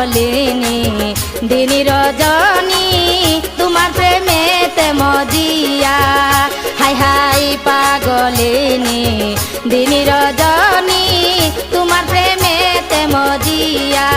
পাগলিনী দিনি রজনী তোমার প্রেমেতে মজিয়া। হাই হাই পাগলিনি দিনি রজনী তোমার প্রেমেতে মজিয়া।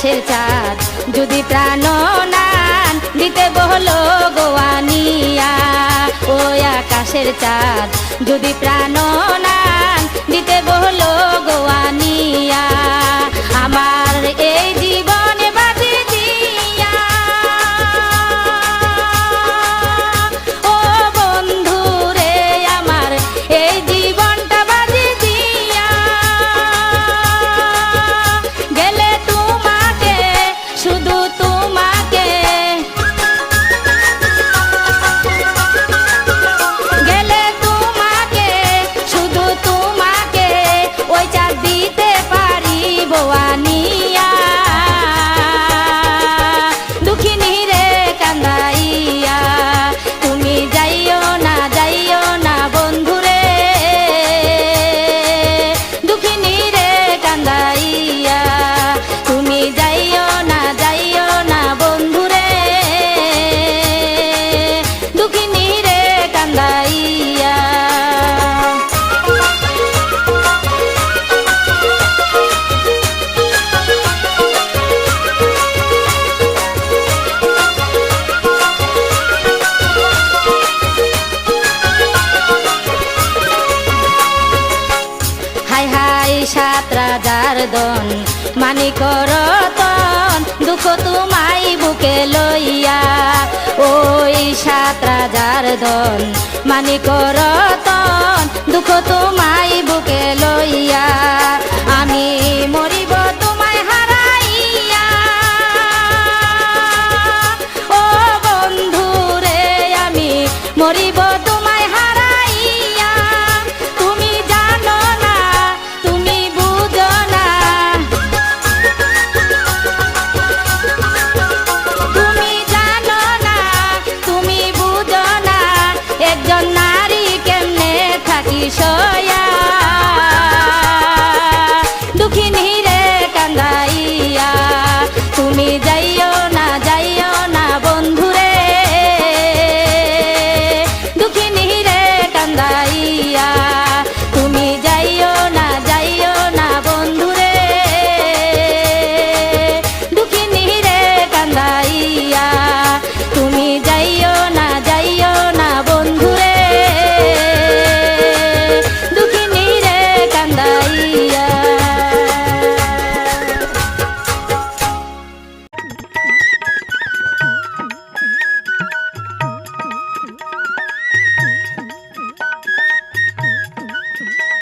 আকাশের চাঁদ। যদি প্রাণ নান, দিতে বহল গোয়ানিয়া ও আকাশের চাঁদ, যদি প্রাণ নান, দিতে বহল গোয়ানিয়া আমার এই জীবনে সাত রাজার দন। মানি করতন দুঃখ তোমাই বুকে লইয়া। ওই সাত রাজার দন, মানি করতন দুঃখ তোমাই বুকে লইয়া। আমি মরিব তোমায় হারাইয়া। ও বন্ধু আমি মরিব